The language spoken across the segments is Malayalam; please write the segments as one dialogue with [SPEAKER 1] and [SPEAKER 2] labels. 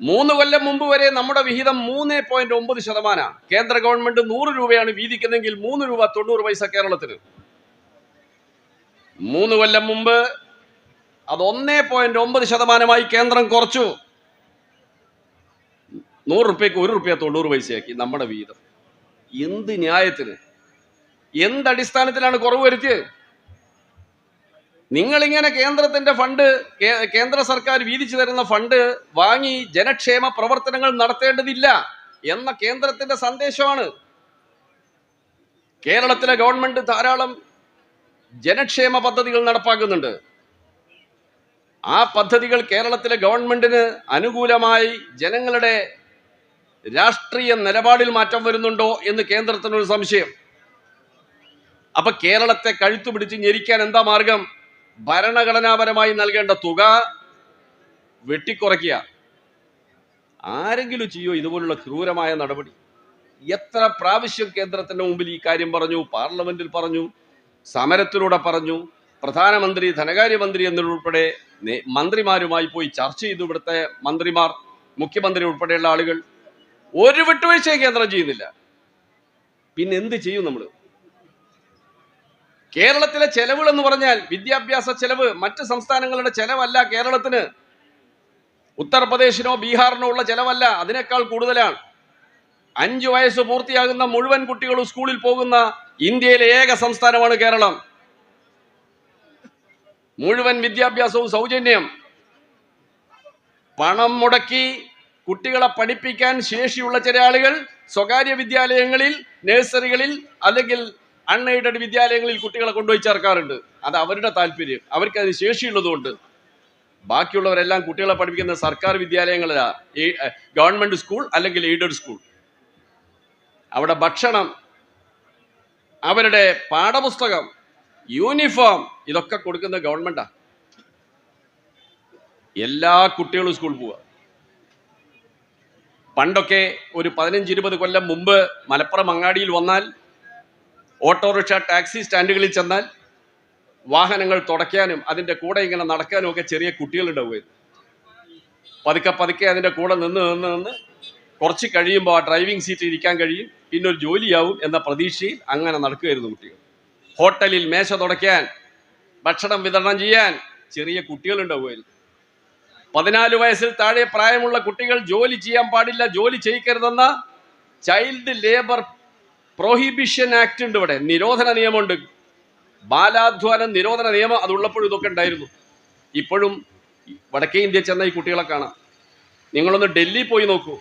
[SPEAKER 1] മൂന്ന് കൊല്ലം മുമ്പ് വരെ നമ്മുടെ വിഹിതം മൂന്ന് പോയിന്റ് ഒമ്പത് ശതമാനമാണ് കേന്ദ്ര ഗവൺമെന്റ് നൂറ് രൂപയാണ് വീതിക്കുന്നതെങ്കിൽ മൂന്ന് രൂപ തൊണ്ണൂറ് പൈസ കേരളത്തിന്. മൂന്ന് കൊല്ലം മുമ്പ് അത് ഒന്നേ പോയിന്റ് ഒമ്പത് ശതമാനമായി കേന്ദ്രം കുറച്ചു. നൂറ് റുപ്യക്ക് ഒരു റുപ്യ തൊണ്ണൂറ് പൈസയാക്കി നമ്മുടെ വിഹിതം. എന്ത് ന്യായത്തിന്? എന്തടിസ്ഥാനത്തിലാണ് കുറവ് വരുത്തിയത്? നിങ്ങളിങ്ങനെ കേന്ദ്രത്തിന്റെ ഫണ്ട് കേന്ദ്ര സർക്കാർ വീതിച്ചു തരുന്ന ഫണ്ട് വാങ്ങി ജനക്ഷേമ പ്രവർത്തനങ്ങൾ നടത്തേണ്ടതില്ല എന്ന കേന്ദ്രത്തിന്റെ സന്ദേശമാണ്. കേരളത്തിലെ ഗവൺമെന്റ് ധാരാളം ജനക്ഷേമ പദ്ധതികൾ നടപ്പാക്കുന്നുണ്ട്. ആ പദ്ധതികൾ കേരളത്തിലെ ഗവൺമെന്റിന് അനുകൂലമായി ജനങ്ങളുടെ രാഷ്ട്രീയ നിലപാടിൽ മാറ്റം വരുന്നുണ്ടോ എന്ന് കേന്ദ്രത്തിനൊരു സംശയം. അപ്പൊ കേരളത്തെ കഴുത്തു പിടിച്ച് ഞെരിക്കാൻ എന്താ മാർഗം? ഭരണഘടനാപരമായി നൽകേണ്ട തുക വെട്ടിക്കുറയ്ക്കുക. ആരെങ്കിലും ചെയ്യോ ഇതുപോലുള്ള ക്രൂരമായ നടപടി? എത്ര പ്രാവശ്യം കേന്ദ്രത്തിന്റെ മുമ്പിൽ ഈ കാര്യം പറഞ്ഞു പാർലമെന്റിൽ പറഞ്ഞു സമരത്തിലൂടെ പറഞ്ഞു പ്രധാനമന്ത്രി ധനകാര്യമന്ത്രി എന്നിവരുൾപ്പെടെ മന്ത്രിമാരുമായി പോയി ചർച്ച ചെയ്തു ഇവിടുത്തെ മന്ത്രിമാർ മുഖ്യമന്ത്രി ഉൾപ്പെടെയുള്ള ആളുകൾ. ഒരു വിട്ടുവീഴ്ചയും കേന്ദ്രം ചെയ്യുന്നില്ല. പിന്നെ എന്ത് ചെയ്യും നമ്മൾ കേരളത്തിലെ ചെലവുകൾ എന്ന് പറഞ്ഞാൽ വിദ്യാഭ്യാസ ചെലവ് മറ്റ് സംസ്ഥാനങ്ങളുടെ ചെലവല്ല കേരളത്തിന് ഉത്തർപ്രദേശിനോ ബീഹാറിനോ ഉള്ള ചെലവല്ല അതിനേക്കാൾ കൂടുതലാണ്. അഞ്ചു വയസ്സ് പൂർത്തിയാകുന്ന മുഴുവൻ കുട്ടികളും സ്കൂളിൽ പോകുന്ന ഇന്ത്യയിലെ ഏക സംസ്ഥാനമാണ് കേരളം. മുഴുവൻ വിദ്യാഭ്യാസവും സൗജന്യം. പണം മുടക്കി കുട്ടികളെ പഠിപ്പിക്കാൻ ശേഷിയുള്ള ചില ആളുകൾ സ്വകാര്യ വിദ്യാലയങ്ങളിൽ നഴ്സറികളിൽ അല്ലെങ്കിൽ അൺഎയ്ഡഡ് വിദ്യാലയങ്ങളിൽ കുട്ടികളെ കൊണ്ടുപോയി ചേർക്കാറുണ്ട്. അത് അവരുടെ താല്പര്യം. അവർക്ക് അതിന് ശേഷിയുള്ളതുകൊണ്ട്. ബാക്കിയുള്ളവരെല്ലാം കുട്ടികളെ പഠിപ്പിക്കുന്ന സർക്കാർ വിദ്യാലയങ്ങളിലാ ഗവൺമെന്റ് സ്കൂൾ അല്ലെങ്കിൽ എയ്ഡഡ് സ്കൂൾ. അവിടെ ഭക്ഷണം അവരുടെ പാഠപുസ്തകം യൂണിഫോം ഇതൊക്കെ കൊടുക്കുന്ന ഗവൺമെന്റാ. എല്ലാ കുട്ടികളും സ്കൂളിൽ പോവുക പണ്ടൊക്കെ ഒരു പതിനഞ്ച് ഇരുപത് കൊല്ലം മുമ്പ് മലപ്പുറം അങ്ങാടിയിൽ വന്നാൽ ഓട്ടോറിക്ഷ ടാക്സി സ്റ്റാൻഡുകളിൽ ചെന്നാൽ വാഹനങ്ങൾ തുടയ്ക്കാനും അതിന്റെ കൂടെ ഇങ്ങനെ നടക്കാനും ഒക്കെ ചെറിയ കുട്ടികളുണ്ടാവുമായിരുന്നു പതുക്കെ പതുക്കെ അതിന്റെ കൂടെ നിന്ന് നിന്ന് നിന്ന് കുറച്ച് കഴിയുമ്പോൾ ആ ഡ്രൈവിംഗ് സീറ്റിൽ ഇരിക്കാൻ കഴിയും. പിന്നെ ഒരു ജോലിയാവും എന്ന പ്രതീക്ഷയിൽ അങ്ങനെ നടക്കുകയായിരുന്നു കുട്ടികൾ. ഹോട്ടലിൽ മേശ തുടയ്ക്കാൻ ഭക്ഷണം വിതരണം ചെയ്യാൻ ചെറിയ കുട്ടികളുണ്ടാവുമായിരുന്നു പതിനാല് വയസ്സിൽ താഴെ പ്രായമുള്ള കുട്ടികൾ ജോലി ചെയ്യാൻ പാടില്ല ജോലി ചെയ്യിക്കരുതെന്ന ചൈൽഡ് ലേബർ പ്രോഹിബിഷൻ ആക്ട് ഉണ്ട് ഇവിടെ. നിരോധന നിയമമുണ്ട്. ബാലാധ്വാനം നിരോധന നിയമം അതുള്ളപ്പോഴും ഇതൊക്കെ ഉണ്ടായിരുന്നു. ഇപ്പോഴും വടക്കേ ഇന്ത്യ ചെന്ന ഈ കുട്ടികളെ കാണാം. നിങ്ങളൊന്ന് ഡൽഹി പോയി നോക്കൂ.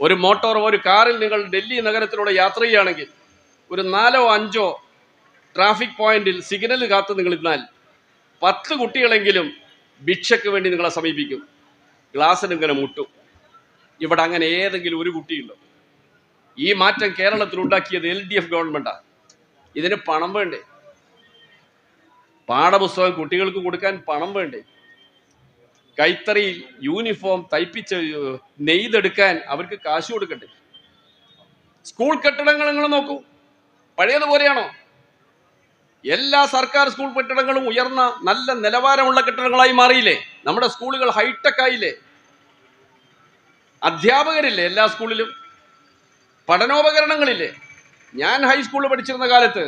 [SPEAKER 1] ഒരു മോട്ടോർ ഒരു കാറിൽ നിങ്ങൾ ഡൽഹി നഗരത്തിലൂടെ യാത്ര ചെയ്യുകയാണെങ്കിൽ ഒരു നാലോ അഞ്ചോ ട്രാഫിക് പോയിന്റിൽ സിഗ്നൽ കാത്ത് നിങ്ങൾ ഇരുന്നാൽ പത്ത് കുട്ടികളെങ്കിലും ഭിക്ഷയ്ക്ക് വേണ്ടി നിങ്ങളെ സമീപിക്കും. ഗ്ലാസ്സിന് ഇങ്ങനെ മുട്ടും. ഇവിടെ അങ്ങനെ ഏതെങ്കിലും ഒരു കുട്ടിയുണ്ടോ? ഈ മാറ്റം കേരളത്തിൽ ഉണ്ടാക്കിയത് എൽ ഡി എഫ് ഗവൺമെന്റാണ് ഇതിന് പണം വേണ്ടേ? പാഠപുസ്തകം കുട്ടികൾക്ക് കൊടുക്കാൻ പണം വേണ്ടേ? കൈത്തറി യൂണിഫോം തയ്പ്പിച്ച് നെയ്തെടുക്കാൻ അവർക്ക് കാശ് കൊടുക്കണ്ടേ? സ്കൂൾ കെട്ടിടങ്ങൾ നിങ്ങൾ നോക്കൂ. പഴയതുപോലെയാണോ? എല്ലാ സർക്കാർ സ്കൂൾ കെട്ടിടങ്ങളും ഉയർന്ന നല്ല നിലവാരമുള്ള കെട്ടിടങ്ങളായി മാറിയില്ലേ? നമ്മുടെ സ്കൂളുകൾ ഹൈടെക് ആയില്ലേ അധ്യാപകരില്ലേ എല്ലാ സ്കൂളിലും? പഠനോപകരണങ്ങളില്ലേ? ഞാൻ ഹൈസ്കൂളിൽ പഠിച്ചിരുന്ന കാലത്ത്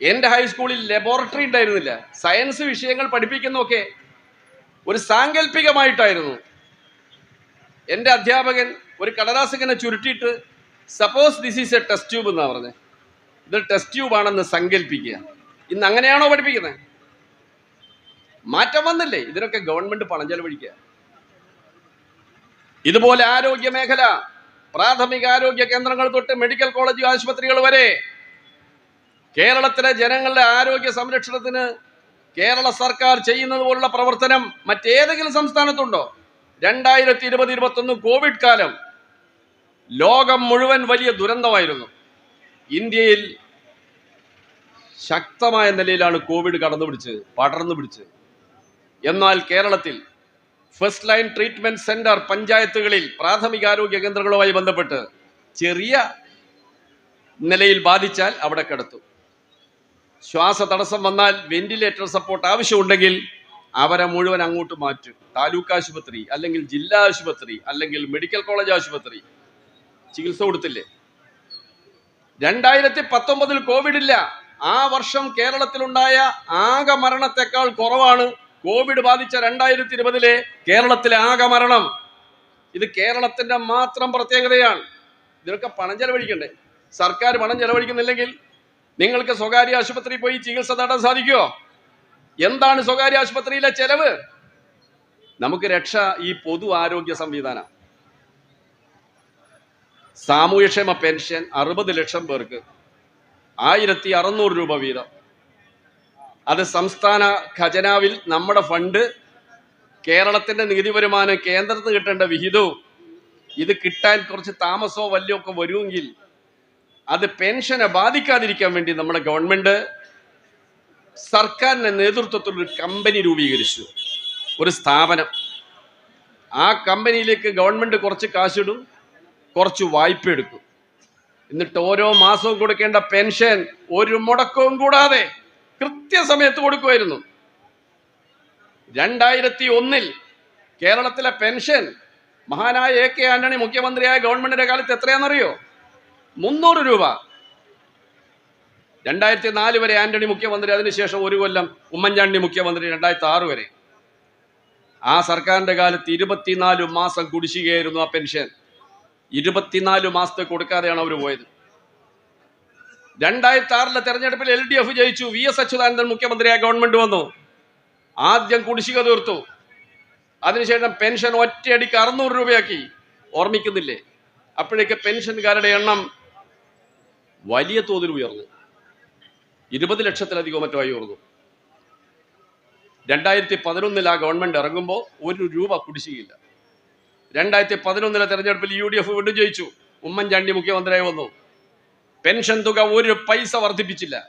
[SPEAKER 1] എന്റെ ഹൈസ്കൂളിൽ ലബോറട്ടറി ഉണ്ടായിരുന്നില്ല. സയൻസ് വിഷയങ്ങൾ പഠിപ്പിക്കുന്നതൊക്കെ ഒരു സാങ്കല്പികമായിട്ടായിരുന്നു എന്റെ അധ്യാപകൻ ഒരു കടലാസ് ഇങ്ങനെ ചുരുട്ടിയിട്ട് suppose this is a test tube എന്നാണ് പറഞ്ഞത് ഇത് ടെസ്റ്റ് ട്യൂബ് ആണെന്ന് സങ്കല്പിക്കുക ഇന്ന് അങ്ങനെയാണോ പഠിപ്പിക്കുന്നത് മാറ്റം വന്നില്ലേ? ഇതിനൊക്കെ ഗവൺമെന്റ് പണം ചെലവഴിക്കുക. ഇതുപോലെ ആരോഗ്യ മേഖല പ്രാഥമിക ആരോഗ്യ കേന്ദ്രങ്ങൾ തൊട്ട് മെഡിക്കൽ കോളേജ് ആശുപത്രികൾ വരെ കേരളത്തിലെ ജനങ്ങളുടെ ആരോഗ്യ സംരക്ഷണത്തിന് കേരള സർക്കാർ ചെയ്യുന്നത് പോലുള്ള പ്രവർത്തനം മറ്റേതെങ്കിലും സംസ്ഥാനത്തുണ്ടോ? രണ്ടായിരത്തി ഇരുപത് ഇരുപത്തൊന്ന് കോവിഡ് കാലം ലോകം മുഴുവൻ വലിയ ദുരന്തമായിരുന്നു. ഇന്ത്യയിൽ ശക്തമായ നിലയിലാണ് കോവിഡ് കടന്നു പിടിച്ചത് പടർന്നു പിടിച്ചത് എന്നാൽ കേരളത്തിൽ ഫസ്റ്റ് ലൈൻ ട്രീറ്റ്മെന്റ് സെന്റർ പഞ്ചായത്തുകളിൽ പ്രാഥമികാരോഗ്യ കേന്ദ്രങ്ങളുമായി ബന്ധപ്പെട്ട് ചെറിയ നിലയിൽ ബാധിച്ചാൽ അവിടെ കിടത്തും. ശ്വാസ തടസ്സം വന്നാൽ വെന്റിലേറ്റർ സപ്പോർട്ട് ആവശ്യമുണ്ടെങ്കിൽ അവരെ മുഴുവൻ അങ്ങോട്ട് മാറ്റും. താലൂക്ക് ആശുപത്രി അല്ലെങ്കിൽ ജില്ലാ ആശുപത്രി അല്ലെങ്കിൽ മെഡിക്കൽ കോളേജ് ആശുപത്രി ചികിത്സ കൊടുത്തില്ലേ? രണ്ടായിരത്തി പത്തൊമ്പതിൽ കോവിഡ് ഇല്ല. ആ വർഷം കേരളത്തിലുണ്ടായ ആകെ മരണത്തെക്കാൾ കുറവാണ് കോവിഡ് ബാധിച്ച രണ്ടായിരത്തി ഇരുപതിലെ കേരളത്തിലെ ആകെ മരണം. ഇത് കേരളത്തിന്റെ മാത്രം പ്രത്യേകതയാണ്. ഇതിനൊക്കെ പണം ചെലവഴിക്കണ്ടേ? സർക്കാർ പണം ചെലവഴിക്കുന്നില്ലെങ്കിൽ നിങ്ങൾക്ക് സ്വകാര്യ ആശുപത്രിയിൽ പോയി ചികിത്സ നേടാൻ സാധിക്കുമോ എന്താണ് സ്വകാര്യ ആശുപത്രിയിലെ ചെലവ്? നമുക്ക് രക്ഷ ഈ പൊതു ആരോഗ്യ സംവിധാനം. സാമൂഹ്യക്ഷേമ പെൻഷൻ അറുപത് ലക്ഷം പേർക്ക് ആയിരത്തി അറുന്നൂറ് രൂപ വീതം. അത് സംസ്ഥാന ഖജനാവിൽ നമ്മുടെ ഫണ്ട് കേരളത്തിന്റെ നികുതി വരുമാനം കേന്ദ്രത്തിന് കിട്ടേണ്ട വിഹിതവും ഇത് കിട്ടാൻ കുറച്ച് താമസമോ വല്ലയോ ഒക്കെ വരുമെങ്കിൽ അത് പെൻഷനെ ബാധിക്കാതിരിക്കാൻ വേണ്ടി നമ്മുടെ ഗവൺമെന്റ് സർക്കാരിന്റെ നേതൃത്വത്തിൽ ഒരു കമ്പനി രൂപീകരിച്ചു. ഒരു സ്ഥാപനം. ആ കമ്പനിയിലേക്ക് ഗവൺമെന്റ് കുറച്ച് കാശിടും കുറച്ച് വായ്പ എടുക്കും. എന്നിട്ട് ഓരോ മാസവും കൊടുക്കേണ്ട പെൻഷൻ ഒരു മുടക്കവും കൂടാതെ കൃത്യസമയത്ത് കൊടുക്കുമായിരുന്നു. രണ്ടായിരത്തി ഒന്നിൽ കേരളത്തിലെ പെൻഷൻ മഹാനായ എ കെ ആന്റണി മുഖ്യമന്ത്രിയായ ഗവൺമെന്റിന്റെ കാലത്ത് എത്രയാണെന്നറിയോ? മുന്നൂറ് രൂപ. രണ്ടായിരത്തി നാല് വരെ ആന്റണി മുഖ്യമന്ത്രി അതിനുശേഷം ഒരു കൊല്ലം ഉമ്മൻചാണ്ടി മുഖ്യമന്ത്രി രണ്ടായിരത്തി ആറ് വരെ. ആ സർക്കാരിന്റെ കാലത്ത് ഇരുപത്തിനാല് മാസം കുടിശ്ശികയായിരുന്നു ആ പെൻഷൻ. ഇരുപത്തിനാല് മാസത്തെ കൊടുക്കാതെയാണ് അവർ പോയത്. രണ്ടായിരത്തി ആറിലെ തെരഞ്ഞെടുപ്പിൽ എൽ ഡി എഫ് ജയിച്ചു. വി എസ് അച്യുതാനന്ദൻ മുഖ്യമന്ത്രിയായി ഗവൺമെന്റ് വന്നു. ആദ്യം കുടിശ്ശിക തീർത്തു. അതിനുശേഷം പെൻഷൻ ഒറ്റയടിക്ക് അറുന്നൂറ് രൂപയാക്കി. ഓർമ്മിക്കുന്നില്ലേ? അപ്പോഴേക്ക് പെൻഷൻകാരുടെ എണ്ണം വലിയ തോതിൽ ഉയർന്നു. ഇരുപത് ലക്ഷത്തിലധികം മറ്റോ ഉയർന്നു. രണ്ടായിരത്തി പതിനൊന്നിൽ ആ ഗവൺമെന്റ് ഇറങ്ങുമ്പോൾ ഒരു രൂപ കുടിശ്ശികയില്ല. രണ്ടായിരത്തി പതിനൊന്നിലെ തെരഞ്ഞെടുപ്പിൽ യു ഡി എഫ് വീണ്ടും ജയിച്ചു. ഉമ്മൻചാണ്ടി മുഖ്യമന്ത്രിയായി വന്നു. പെൻഷൻ തുക ഒരു പൈസ വർദ്ധിപ്പിച്ചില്ല.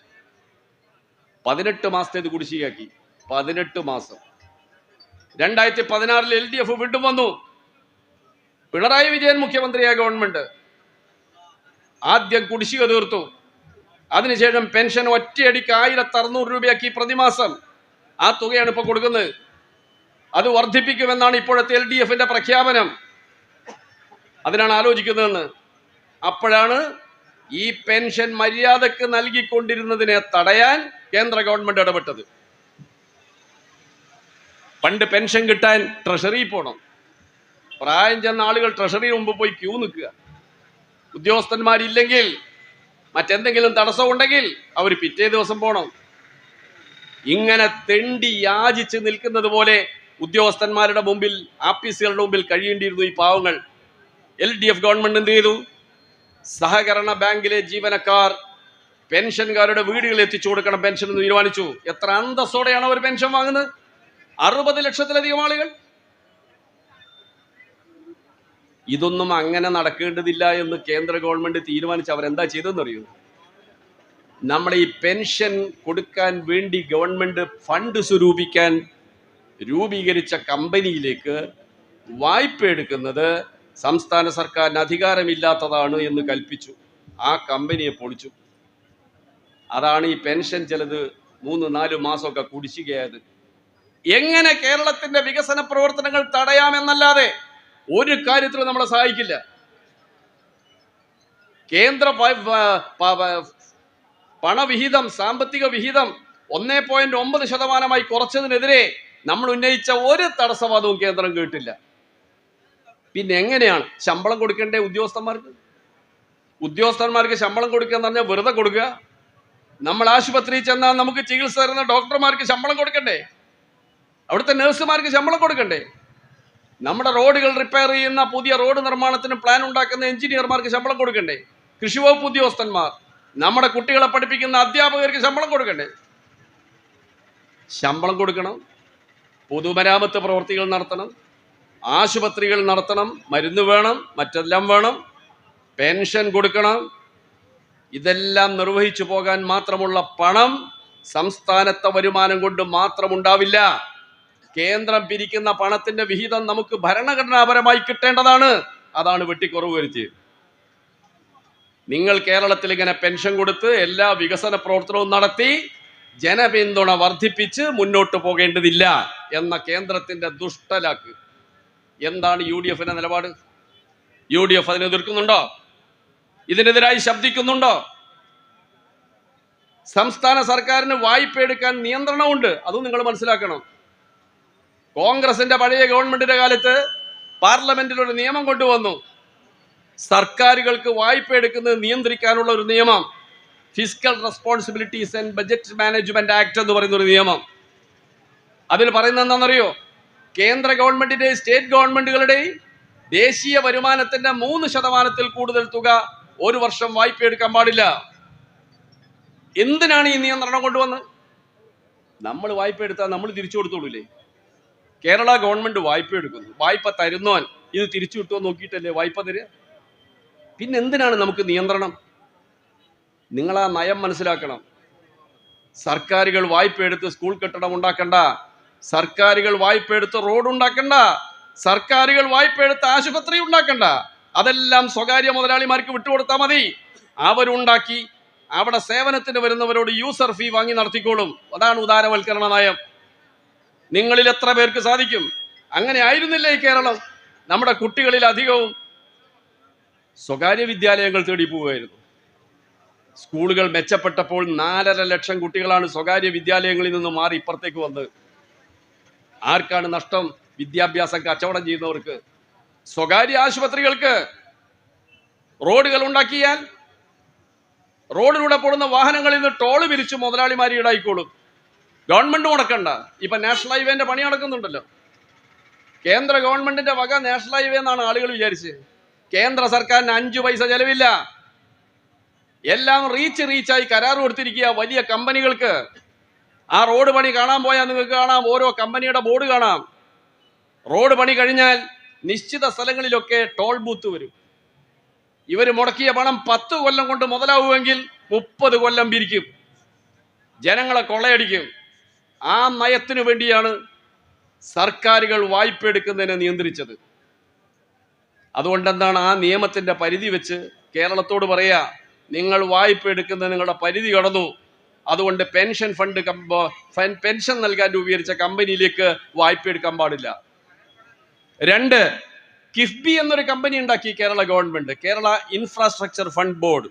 [SPEAKER 1] പതിനെട്ട് മാസത്തേത് കുടിശ്ശികയാക്കി. പതിനെട്ട് മാസം. രണ്ടായിരത്തി പതിനാറിൽ എൽ ഡി എഫ് വീണ്ടും വന്നു. പിണറായി വിജയൻ മുഖ്യമന്ത്രിയായ ഗവൺമെന്റ് ആദ്യം കുടിശ്ശിക തീർത്തു. അതിനുശേഷം പെൻഷൻ ഒറ്റയടിക്ക് ആയിരത്തി അറുന്നൂറ് രൂപയാക്കി പ്രതിമാസം. ആ തുകയാണ് ഇപ്പോൾ കൊടുക്കുന്നത്. അത് വർദ്ധിപ്പിക്കുമെന്നാണ് ഇപ്പോഴത്തെ എൽ ഡി എഫിന്റെ പ്രഖ്യാപനം. അതിനാണ് ആലോചിക്കുന്നതെന്ന്. അപ്പോഴാണ് ഈ പെൻഷൻ മര്യാദയ്ക്ക് നൽകിക്കൊണ്ടിരുന്നതിനെ തടയാൻ കേന്ദ്ര ഗവൺമെന്റ് ഇടപെട്ടത്. പണ്ട് പെൻഷൻ കിട്ടാൻ ട്രഷറിയിൽ പോകണം പ്രായം ചെന്ന ആളുകൾ ട്രഷറി മുമ്പ് പോയി ക്യൂ നിൽക്കുക. ഉദ്യോഗസ്ഥന്മാരില്ലെങ്കിൽ മറ്റെന്തെങ്കിലും തടസ്സമുണ്ടെങ്കിൽ അവർ പിറ്റേ ദിവസം പോകണം ഇങ്ങനെ തെണ്ടി യാചിച്ച് നിൽക്കുന്നത് പോലെ ഉദ്യോഗസ്ഥന്മാരുടെ മുമ്പിൽ ആഫീസുകളുടെ മുമ്പിൽ കഴിയേണ്ടിയിരുന്നു ഈ പാവങ്ങൾ. എൽ ഡി എഫ് ഗവൺമെന്റ് എന്ത് ചെയ്തു? സഹകരണ ബാങ്കിലെ ജീവനക്കാർ പെൻഷൻകാരുടെ വീടുകളിൽ എത്തിച്ചു കൊടുക്കണം പെൻഷൻ എന്ന് തീരുമാനിച്ചു. എത്ര അന്തസ്സോടെയാണ് അവർ പെൻഷൻ വാങ്ങുന്നത്? അറുപത് ലക്ഷത്തിലധികം ആളുകൾ. ഇതൊന്നും അങ്ങനെ നടക്കേണ്ടതില്ല എന്ന് കേന്ദ്ര ഗവൺമെന്റ് തീരുമാനിച്ച് അവരെന്താ ചെയ്തെന്നറിയൂ നമ്മൾ ഈ പെൻഷൻ കൊടുക്കാൻ വേണ്ടി ഗവൺമെന്റ് ഫണ്ട് സ്വരൂപിക്കാൻ രൂപീകരിച്ച കമ്പനിയിലേക്ക് വായ്പ എടുക്കുന്നത് സംസ്ഥാന സർക്കാരിന് അധികാരമില്ലാത്തതാണ് എന്ന് കൽപ്പിച്ചു. ആ കമ്പനിയെ പൊളിച്ചു. അതാണ് ഈ പെൻഷൻ ചിലത് മൂന്ന് നാല് മാസമൊക്കെ കുടിശ്ശികയായത്. എങ്ങനെ കേരളത്തിന്റെ വികസന പ്രവർത്തനങ്ങൾ തടയാമെന്നല്ലാതെ ഒരു കാര്യത്തിലും നമ്മളെ സഹായിക്കില്ല. കേന്ദ്ര പണവിഹിതം സാമ്പത്തിക വിഹിതം ഒന്നേ പോയിന്റ് ഒമ്പത് ശതമാനമായി കുറച്ചതിനെതിരെ നമ്മൾ ഉന്നയിച്ച ഒരു തടസ്സവാദവും കേന്ദ്രം കേട്ടില്ല. പിന്നെ എങ്ങനെയാണ് ശമ്പളം കൊടുക്കേണ്ടേ ഉദ്യോഗസ്ഥന്മാർക്ക്? ഉദ്യോഗസ്ഥന്മാർക്ക് ശമ്പളം കൊടുക്കുക എന്ന് പറഞ്ഞാൽ വെറുതെ കൊടുക്കുക. നമ്മൾ ആശുപത്രിയിൽ ചെന്നാൽ നമുക്ക് ചികിത്സ തരുന്ന ഡോക്ടർമാർക്ക് ശമ്പളം കൊടുക്കണ്ടേ? അവിടുത്തെ നഴ്സുമാർക്ക് ശമ്പളം കൊടുക്കണ്ടേ? നമ്മുടെ റോഡുകൾ റിപ്പയർ ചെയ്യുന്ന പുതിയ റോഡ് നിർമ്മാണത്തിന് പ്ലാൻ ഉണ്ടാക്കുന്ന എഞ്ചിനീയർമാർക്ക് ശമ്പളം കൊടുക്കണ്ടേ? കൃഷി വകുപ്പ് ഉദ്യോഗസ്ഥന്മാർ നമ്മുടെ കുട്ടികളെ പഠിപ്പിക്കുന്ന അധ്യാപകർക്ക് ശമ്പളം കൊടുക്കണ്ടേ? ശമ്പളം കൊടുക്കണം. പൊതുമരാമത്ത് പ്രവർത്തികൾ നടത്തണം. ആശുപത്രികൾ നടത്തണം മരുന്ന് വേണം മറ്റെല്ലാം വേണം പെൻഷൻ കൊടുക്കണം. ഇതെല്ലാം നിർവഹിച്ചു പോകാൻ മാത്രമുള്ള പണം സംസ്ഥാനത്തെ വരുമാനം കൊണ്ട് മാത്രമുണ്ടാവില്ല. കേന്ദ്രം പിരിക്കുന്ന പണത്തിന്റെ വിഹിതം നമുക്ക് ഭരണഘടനാപരമായി കിട്ടേണ്ടതാണ്. അതാണ് വെട്ടിക്കുറവ് വരുത്തിയത്. നിങ്ങൾ കേരളത്തിൽ ഇങ്ങനെ പെൻഷൻ കൊടുത്ത് എല്ലാ വികസന പ്രവർത്തനവും നടത്തി ജനപിന്തുണ വർദ്ധിപ്പിച്ച് മുന്നോട്ട് പോകേണ്ടതില്ല എന്ന കേന്ദ്രത്തിന്റെ ദുഷ്ടലാക്ക് എന്താണ് യു ഡി എഫിന്റെ നിലപാട്? യു ഡി എഫ് അതിനെ എതിർക്കുന്നുണ്ടോ? ഇതിനെതിരായി ശബ്ദിക്കുന്നുണ്ടോ? സംസ്ഥാന സർക്കാരിന് വായ്പ എടുക്കാൻ നിയന്ത്രണമുണ്ട്. അതും നിങ്ങൾ മനസ്സിലാക്കണം. കോൺഗ്രസിന്റെ പഴയ ഗവൺമെന്റിന്റെ കാലത്ത് പാർലമെന്റിൽ ഒരു നിയമം കൊണ്ടുവന്നു. സർക്കാരുകൾക്ക് വായ്പ എടുക്കുന്നത് നിയന്ത്രിക്കാനുള്ള ഒരു നിയമം. Physical responsibilities and budget management act എന്ന് പറയുന്ന ഒരു നിയമം. അതിൽ പറയുന്നത് എന്താണെന്നറിയോ? കേന്ദ്ര ഗവൺമെന്റിന്റെയും സ്റ്റേറ്റ് ഗവൺമെന്റുകളുടെയും ദേശീയ വരുമാനത്തിന്റെ മൂന്ന് ശതമാനത്തിൽ കൂടുതൽ തുക ഒരു വർഷം വായ്പ എടുക്കാൻ പാടില്ല. എന്തിനാണ് ഈ നിയന്ത്രണം കൊണ്ടുവന്നത്? നമ്മൾ വായ്പ എടുത്താൽ നമ്മൾ തിരിച്ചു കൊടുത്തോളൂലേ? കേരള ഗവൺമെന്റ് വായ്പ എടുക്കുന്നു. വായ്പ തരുന്നവൻ ഇത് തിരിച്ചു കിട്ടുമോ നോക്കിയിട്ടല്ലേ വായ്പ തരിക? പിന്നെ എന്തിനാണ് നമുക്ക് നിയന്ത്രണം? നിങ്ങൾ ആ നയം മനസ്സിലാക്കണം. സർക്കാരുകൾ വായ്പ എടുത്ത് സ്കൂൾ കെട്ടിടം ഉണ്ടാക്കണ്ട. സർക്കാരുകൾ വായ്പ എടുത്ത് റോഡ് ഉണ്ടാക്കണ്ട. സർക്കാരുകൾ വായ്പ എടുത്ത് ആശുപത്രി ഉണ്ടാക്കണ്ട. അതെല്ലാം സ്വകാര്യ മുതലാളിമാർക്ക് വിട്ടുകൊടുത്താൽ മതി. അവരുണ്ടാക്കി അവിടെ സേവനത്തിന് വരുന്നവരോട് യൂസർ ഫീ വാങ്ങി നടത്തിക്കോളും. അതാണ് ഉദാരവൽക്കരണ നയം. നിങ്ങളിൽ എത്ര പേർക്ക് സാധിക്കും? അങ്ങനെ ആയിരുന്നില്ല ഈ കേരളം? നമ്മുടെ കുട്ടികളിൽ അധികവും സ്വകാര്യ വിദ്യാലയങ്ങൾ തേടി പോവുകയായിരുന്നു. സ്കൂളുകൾ മെച്ചപ്പെട്ടപ്പോൾ നാലര ലക്ഷം കുട്ടികളാണ് സ്വകാര്യ വിദ്യാലയങ്ങളിൽ നിന്ന് മാറി ഇപ്പുറത്തേക്ക് വന്നത്. ആർക്കാണ് നഷ്ടം വിദ്യാഭ്യാസം കച്ചവടം ചെയ്യുന്നവർക്ക്? സ്വകാര്യ ആശുപത്രികൾക്ക് റോഡുകൾ ഉണ്ടാക്കിയാൽ റോഡിലൂടെ പോകുന്ന വാഹനങ്ങളിൽ നിന്ന് ടോൾ പിരിച്ച് മുതലാളിമാർ ഈടായിക്കോളും. ഗവൺമെന്റ് മുടക്കണ്ട. ഇപ്പൊ നാഷണൽ ഹൈവേന്റെ പണി നടക്കുന്നുണ്ടല്ലോ. കേന്ദ്ര ഗവൺമെന്റിന്റെ വക നാഷണൽ ഹൈവേ എന്നാണ് ആളുകൾ വിചാരിച്ചത്. കേന്ദ്ര സർക്കാരിന് അഞ്ചു പൈസ ചെലവില്ല. എല്ലാം റീച്ച് റീച്ചായി കരാർ കൊടുത്തിരിക്കുക വലിയ കമ്പനികൾക്ക്. ആ റോഡ് പണി കാണാൻ പോയാൽ നിങ്ങൾക്ക് കാണാം ഓരോ കമ്പനിയുടെ ബോർഡ് കാണാം. റോഡ് പണി കഴിഞ്ഞാൽ നിശ്ചിത സ്ഥലങ്ങളിലൊക്കെ ടോൾ ബൂത്ത് വരും. ഇവർ മുടക്കിയ പണം പത്ത് കൊല്ലം കൊണ്ട് മുതലാവുമെങ്കിൽ മുപ്പത് കൊല്ലം പിരിക്കും. ജനങ്ങളെ കൊള്ളയടിക്കും. ആ നയത്തിനു വേണ്ടിയാണ് സർക്കാരുകൾ വായ്പ എടുക്കുന്നതിനെ നിയന്ത്രിച്ചത്. അതുകൊണ്ടെന്താണ് ആ നിയമത്തിന്റെ പരിധി വെച്ച് കേരളത്തോട് പറയാ നിങ്ങൾ വായ്പ എടുക്കുന്ന നിങ്ങളുടെ പരിധി കടന്നു. അതുകൊണ്ട് പെൻഷൻ ഫണ്ട് പെൻഷൻ നൽകാൻ രൂപീകരിച്ച കമ്പനിയിലേക്ക് വായ്പ എടുക്കാൻ പാടില്ല. രണ്ട് കിഫ്ബി എന്നൊരു കമ്പനി ഉണ്ടാക്കി Kerala government Kerala infrastructure fund board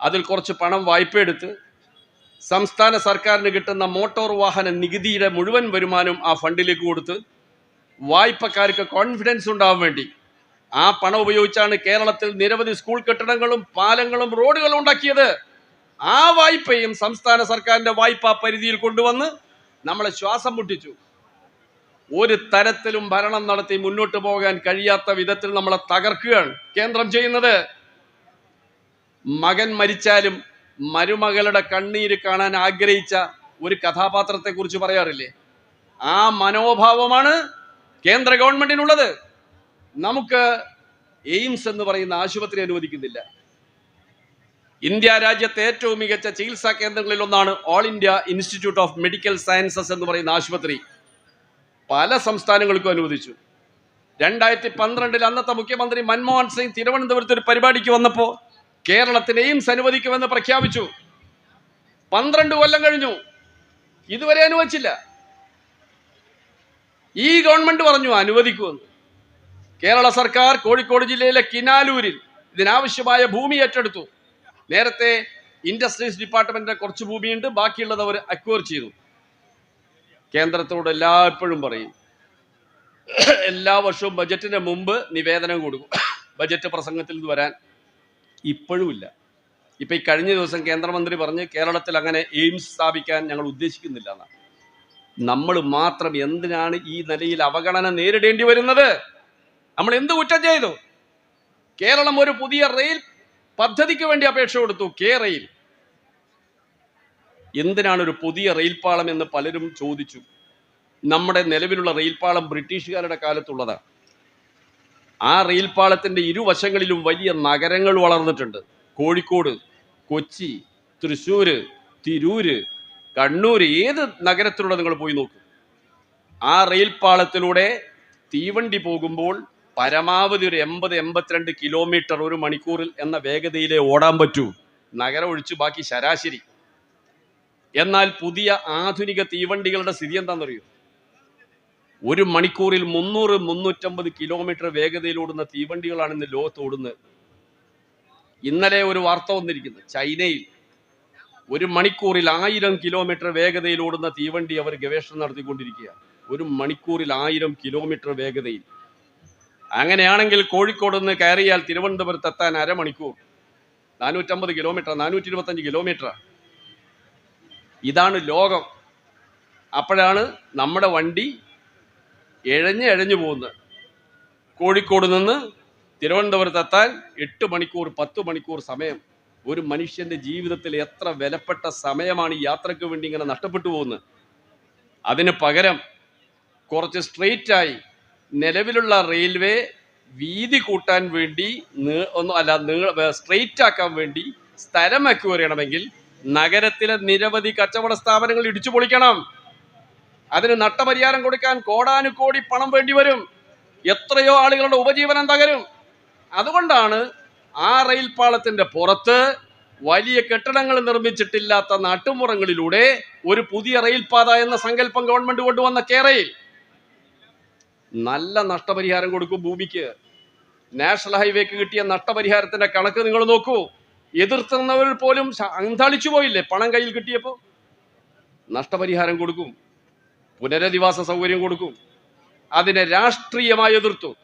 [SPEAKER 1] അതിൽ കുറച്ച് പണം വായ്പ എടുത്ത് സംസ്ഥാന സർക്കാരിന് കിട്ടുന്ന മോട്ടോർ വാഹന നികുതിയുടെ മുഴുവൻ വരുമാനം ആ ഫണ്ടിലേക്ക് കൊടുത്ത് വായ്പക്കാർക്ക് കോൺഫിഡൻസ് ഉണ്ടാവാൻ വേണ്ടി ആ പണം ഉപയോഗിച്ചാണ് കേരളത്തിൽ നിരവധി സ്കൂൾ കെട്ടിടങ്ങളും പാലങ്ങളും റോഡുകളും ഉണ്ടാക്കിയത്. ആ വായ്പയും സംസ്ഥാന സർക്കാരിന്റെ വായ്പാ പരിധിയിൽ കൊണ്ടുവന്ന് നമ്മളെ ശ്വാസം മുട്ടിച്ചു. ഒരു തരത്തിലും ഭരണം നടത്തി മുന്നോട്ട് പോകാൻ കഴിയാത്ത വിധത്തിൽ നമ്മളെ തകർക്കുകയാണ്. കേന്ദ്രം ചെയ്യുന്നത് മകൻ മരിച്ചാലും മരുമകളുടെ കണ്ണീര് കാണാൻ ആഗ്രഹിച്ച ഒരു കഥാപാത്രത്തെ കുറിച്ച് പറയാറില്ലേ? ആ മനോഭാവമാണ് കേന്ദ്ര ഗവൺമെന്റിനുള്ളത്. നമുക്ക് എയിംസ് എന്ന് പറയുന്ന ആശുപത്രി അനുവദിക്കുന്നില്ല. ഇന്ത്യ രാജ്യത്തെ ഏറ്റവും മികച്ച ചികിത്സാ കേന്ദ്രങ്ങളിൽ ഒന്നാണ് all India institute of medical sciences എന്ന് പറയുന്ന ആശുപത്രി. പല സംസ്ഥാനങ്ങൾക്കും അനുവദിച്ചു. രണ്ടായിരത്തി പന്ത്രണ്ടിൽ അന്നത്തെ മുഖ്യമന്ത്രി മൻമോഹൻ സിംഗ് തിരുവനന്തപുരത്ത് ഒരു പരിപാടിക്ക് വന്നപ്പോൾ കേരളത്തിന് എയിംസ് അനുവദിക്കുമെന്ന് പ്രഖ്യാപിച്ചു. പന്ത്രണ്ട് കൊല്ലം കഴിഞ്ഞു. ഇതുവരെ അനുവദിച്ചില്ല. ഈ ഗവൺമെന്റ് പറഞ്ഞു അനുവദിക്കുമെന്ന് കേരള സർക്കാർ കോഴിക്കോട് ജില്ലയിലെ കിനാലൂരിൽ ഇതിനാവശ്യമായ ഭൂമി ഏറ്റെടുത്തു. നേരത്തെ ഇൻഡസ്ട്രീസ് ഡിപ്പാർട്ട്മെന്റിന്റെ കുറച്ച് ഭൂമിയുണ്ട് ബാക്കിയുള്ളത് അവർ അക്വയർ ചെയ്തു. കേന്ദ്രത്തോട് എല്ലായ്പ്പോഴും പറയും എല്ലാ വർഷവും ബജറ്റിന് മുമ്പ് നിവേദനം കൊടുക്കും. ബജറ്റ് പ്രസംഗത്തിൽ നിന്ന് വരാൻ ഇപ്പോഴും ഇല്ല. ഇപ്പൊ ഈ കഴിഞ്ഞ ദിവസം കേന്ദ്രമന്ത്രി പറഞ്ഞ് കേരളത്തിൽ അങ്ങനെ എയിംസ് സ്ഥാപിക്കാൻ ഞങ്ങൾ ഉദ്ദേശിക്കുന്നില്ല എന്നാണ്. നമ്മൾ മാത്രം എന്തിനാണ് ഈ നിലയിൽ അവഗണന നേരിടേണ്ടി വരുന്നത്? നമ്മൾ എന്ത് കുറ്റം ചെയ്തു? കേരളം ഒരു പുതിയ റെയിൽ പദ്ധതിക്ക് വേണ്ടി അപേക്ഷ കൊടുത്തു കെ റെയിൽ. എന്തിനാണ് ഒരു പുതിയ റെയിൽപാളം എന്ന് പലരും ചോദിച്ചു. നമ്മുടെ നിലവിലുള്ള റെയിൽപാളം ബ്രിട്ടീഷുകാരുടെ കാലത്തുള്ളതാണ്. ആ റെയിൽപാളത്തിന്റെ ഇരുവശങ്ങളിലും വലിയ നഗരങ്ങൾ വളർന്നിട്ടുണ്ട്. കോഴിക്കോട് കൊച്ചി തൃശ്ശൂർ തിരൂര് കണ്ണൂര് ഏത് നഗരത്തിലൂടെ നിങ്ങൾ പോയി നോക്കും. ആ റെയിൽപാളത്തിലൂടെ തീവണ്ടി പോകുമ്പോൾ പരമാവധി ഒരു എൺപത് എൺപത്തിരണ്ട് കിലോമീറ്റർ ഒരു മണിക്കൂറിൽ എന്ന വേഗതയിലേ ഓടാൻ പറ്റൂ. നഗരം ഒഴിച്ച് ബാക്കി ശരാശരി. എന്നാൽ പുതിയ ആധുനിക തീവണ്ടികളുടെ സ്ഥിതി എന്താണെന്നറിയോ? ഒരു മണിക്കൂറിൽ മുന്നൂറ് മുന്നൂറ്റമ്പത് കിലോമീറ്റർ വേഗതയിൽ ഓടുന്ന തീവണ്ടികളാണ് ഇന്ന് ലോകത്ത് ഓടുന്നത്. ഇന്നലെ ഒരു വാർത്ത വന്നിരിക്കുന്നു. ചൈനയിൽ ഒരു മണിക്കൂറിൽ ആയിരം കിലോമീറ്റർ വേഗതയിൽ ഓടുന്ന തീവണ്ടി അവർ ഗവേഷണം നടത്തിക്കൊണ്ടിരിക്കുകയാണ്. ഒരു മണിക്കൂറിൽ ആയിരം കിലോമീറ്റർ വേഗതയിൽ. അങ്ങനെയാണെങ്കിൽ കോഴിക്കോട് നിന്ന് കയറിയാൽ തിരുവനന്തപുരത്ത് എത്താൻ അരമണിക്കൂർ. നാനൂറ്റമ്പത് കിലോമീറ്റർ നാനൂറ്റി ഇരുപത്തഞ്ച് കിലോമീറ്റർ. ഇതാണ് ലോകം. അപ്പോഴാണ് നമ്മുടെ വണ്ടി എഴഞ്ഞ് എഴഞ്ഞു പോകുന്നത്. കോഴിക്കോട് നിന്ന് തിരുവനന്തപുരത്ത് എത്താൻ എട്ട് മണിക്കൂർ പത്ത് മണിക്കൂർ സമയം. ഒരു മനുഷ്യന്റെ ജീവിതത്തിൽ എത്ര വിലപ്പെട്ട സമയമാണ് ഈ യാത്രയ്ക്ക് വേണ്ടി ഇങ്ങനെ നഷ്ടപ്പെട്ടു പോകുന്നത്. അതിന് പകരം കുറച്ച് സ്ട്രെയിറ്റ് ആയി നിലവിലുള്ള റെയിൽവേ വീതി കൂട്ടാൻ വേണ്ടി ഒന്നും അല്ല നിങ്ങൾ സ്ട്രെയിറ്റ് ആക്കാൻ വേണ്ടി സ്ഥലം അക്വയർ ചെയ്യണമെങ്കിൽ നഗരത്തിലെ നിരവധി കച്ചവട സ്ഥാപനങ്ങൾ ഇടിച്ചു പൊളിക്കണം. അതിന് നട്ടപരിഹാരം കൊടുക്കാൻ കോടാനുകോടി പണം വേണ്ടി വരും. എത്രയോ ആളുകളുടെ ഉപജീവനം തകരും. അതുകൊണ്ടാണ് ആ റെയിൽ പാളത്തിന്റെ പുറത്ത് വലിയ കെട്ടിടങ്ങൾ നിർമ്മിച്ചിട്ടില്ലാത്ത നാട്ടുമുറങ്ങളിലൂടെ ഒരു പുതിയ റെയിൽ പാത എന്ന സങ്കല്പം ഗവൺമെന്റ് കൊണ്ടുവന്ന കേരയിൽ. നല്ല നഷ്ടപരിഹാരം കൊടുക്കും ഭൂമിക്ക്. നാഷണൽ ഹൈവേക്ക് കിട്ടിയ നഷ്ടപരിഹാരത്തിന്റെ കണക്ക് നിങ്ങൾ നോക്കൂ. എതിർത്തുന്നവർ പോലും അന്താളിച്ചു പോയില്ലേ പണം കയ്യിൽ കിട്ടിയപ്പോൾ നഷ്ടപരിഹാരം കൊടുക്കും. പുനരധിവാസ സൗകര്യം കൊടുക്കും. അതിനെ രാഷ്ട്രീയമായി എതിർത്തു.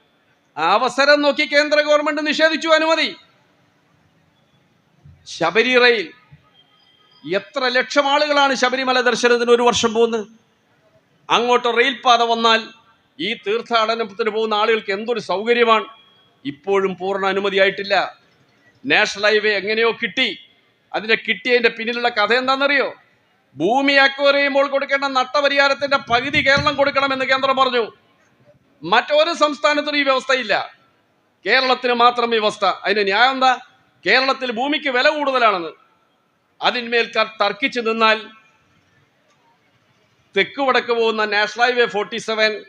[SPEAKER 1] അവസരം നോക്കി കേന്ദ്ര ഗവൺമെന്റ് നിഷേധിച്ചു അനുമതി. ശബരി റെയിൽ. എത്ര ലക്ഷം ആളുകളാണ് ശബരിമല ദർശനത്തിന് ഒരു വർഷം പോകുന്നത്? അങ്ങോട്ട് റെയിൽ പാത വന്നാൽ ഈ തീർത്ഥാടനത്തിന് പോകുന്ന ആളുകൾക്ക് എന്തൊരു സൗകര്യമാണ്? ഇപ്പോഴും പൂർണ അനുമതിയായിട്ടില്ല. നാഷണൽ ഹൈവേ എങ്ങനെയോ കിട്ടി. അതിന്റെ കിട്ടിയതിന്റെ പിന്നിലുള്ള കഥ എന്താണെന്നറിയോ? ഭൂമി അക്വയർ ചെയ്യുമ്പോൾ കൊടുക്കേണ്ട നട്ടപരിഹാരത്തിന്റെ പകുതി കേരളം കൊടുക്കണമെന്ന് കേന്ദ്രം പറഞ്ഞു. മറ്റൊരു സംസ്ഥാനത്തിനും ഈ വ്യവസ്ഥയില്ല. കേരളത്തിന് മാത്രം ഈ വ്യവസ്ഥ. അതിന് ന്യായം എന്താ? കേരളത്തിൽ ഭൂമിക്ക് വില കൂടുതലാണെന്ന്. അതിന്മേൽ തർക്കിച്ചു നിന്നാൽ തെക്ക് വടക്ക് പോകുന്ന നാഷണൽ ഹൈവേ ഫോർട്ടി സെവൻ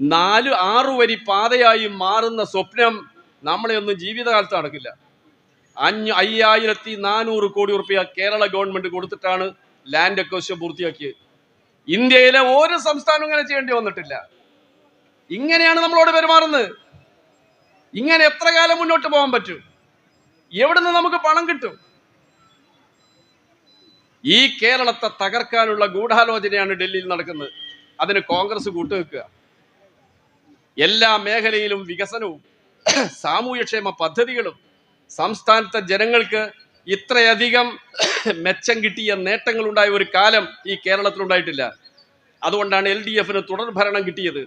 [SPEAKER 1] നാല് ആറു വരി പാതയായി മാറുന്ന സ്വപ്നം നമ്മളെ ഒന്നും ജീവിതകാലത്ത് നടക്കില്ല. അഞ്ഞ് അയ്യായിരത്തി നാനൂറ് കോടി റുപ്യ കേരള ഗവൺമെന്റ് കൊടുത്തിട്ടാണ് ലാൻഡ് അക്വസ്റ്റ് പൂർത്തിയാക്കിയത്. ഇന്ത്യയിലെ ഒരു സംസ്ഥാനവും ഇങ്ങനെ ചെയ്യേണ്ടി വന്നിട്ടില്ല. ഇങ്ങനെയാണ് നമ്മളോട് പെരുമാറുന്നത്. ഇങ്ങനെ എത്ര കാലം മുന്നോട്ട് പോകാൻ പറ്റും? എവിടുന്ന് നമുക്ക് പണം കിട്ടും? ഈ കേരളത്തെ തകർക്കാനുള്ള ഗൂഢാലോചനയാണ് ഡൽഹിയിൽ നടക്കുന്നത്. അതിന് കോൺഗ്രസ് കൂട്ടുവെക്കുക. എല്ലാ മേഖലയിലും വികസനവും സാമൂഹ്യക്ഷേമ പദ്ധതികളും സംസ്ഥാനത്തെ ജനങ്ങൾക്ക് ഇത്രയധികം മെച്ചം കിട്ടിയ നേട്ടങ്ങൾ ഉണ്ടായ ഒരു കാലം ഈ കേരളത്തിൽ ഉണ്ടായിട്ടില്ല അതുകൊണ്ടാണ് എൽ ഡി എഫിന് തുടർ ഭരണം കിട്ടിയത്.